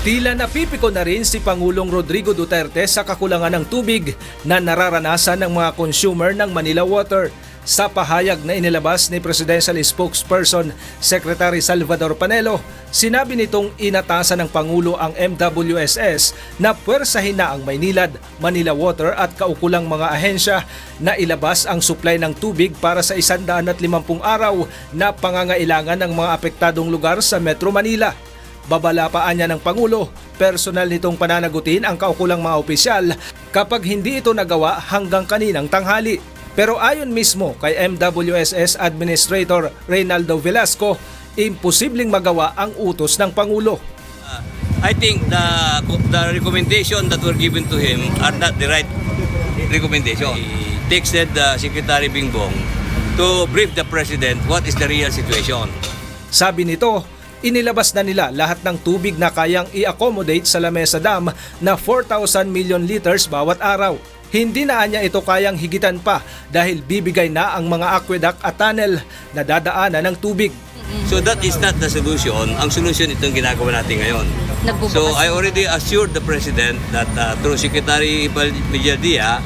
Tila napipiko na rin si Pangulong Rodrigo Duterte sa kakulangan ng tubig na nararanasan ng mga consumer ng Manila Water. Sa pahayag na inilabas ni Presidential Spokesperson Secretary Salvador Panelo, sinabi nitong inatasan ng Pangulo ang MWSS na puwersahin na ang Maynilad, Manila Water at kaukulang mga ahensya na ilabas ang supply ng tubig para sa 150 araw na pangangailangan ng mga apektadong lugar sa Metro Manila. Babalapaan niya ng Pangulo, personal nitong pananagutin ang kaukulang mga opisyal kapag hindi ito nagawa hanggang kaninang tanghali. Pero ayon mismo kay MWSS Administrator Reynaldo Velasco, imposibleng magawa ang utos ng Pangulo. Uh, I think the the recommendation that were given to him are not the right recommendation. He texted the Secretary Bingbong to brief the President what is the real situation. Sabi nito, inilabas na nila lahat ng tubig na kayang i-accommodate sa Lamesa Dam na 4,000 million liters bawat araw. Hindi na niya ito kayang higitan pa dahil bibigay na ang mga aqueduct at tunnel na dadaanan ng tubig. So that is not the solution. Ang solution itong ginagawa natin ngayon. So I already assured the President that uh, through Secretary Villadia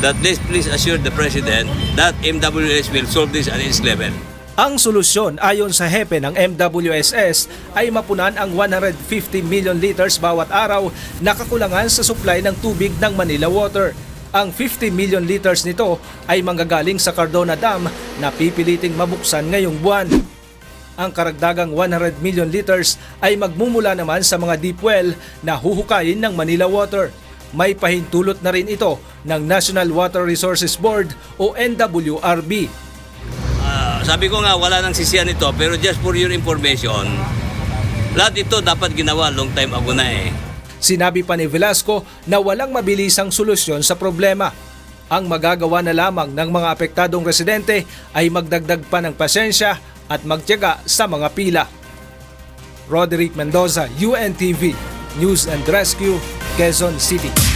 that let's please assure the President that MWS will solve this at its level. Ang solusyon ayon sa hepe ng MWSS ay mapunan ang 150 million liters bawat araw na kakulangan sa supply ng tubig ng Manila Water. Ang 50 million liters nito ay manggagaling sa Cardona Dam na pipiliting mabuksan ngayong buwan. Ang karagdagang 100 million liters ay magmumula naman sa mga deep well na huhukayin ng Manila Water. May pahintulot na rin ito ng National Water Resources Board o NWRB sabi ko nga wala nang sisiyan ito pero just for your information, lahat ito dapat ginawa long time ago na eh. Sinabi pa ni Velasco na walang mabilisang solusyon sa problema. Ang magagawa na lamang ng mga apektadong residente ay magdagdag pa ng pasensya at magtiyaga sa mga pila. Roderick Mendoza, UNTV, News and Rescue, Quezon City.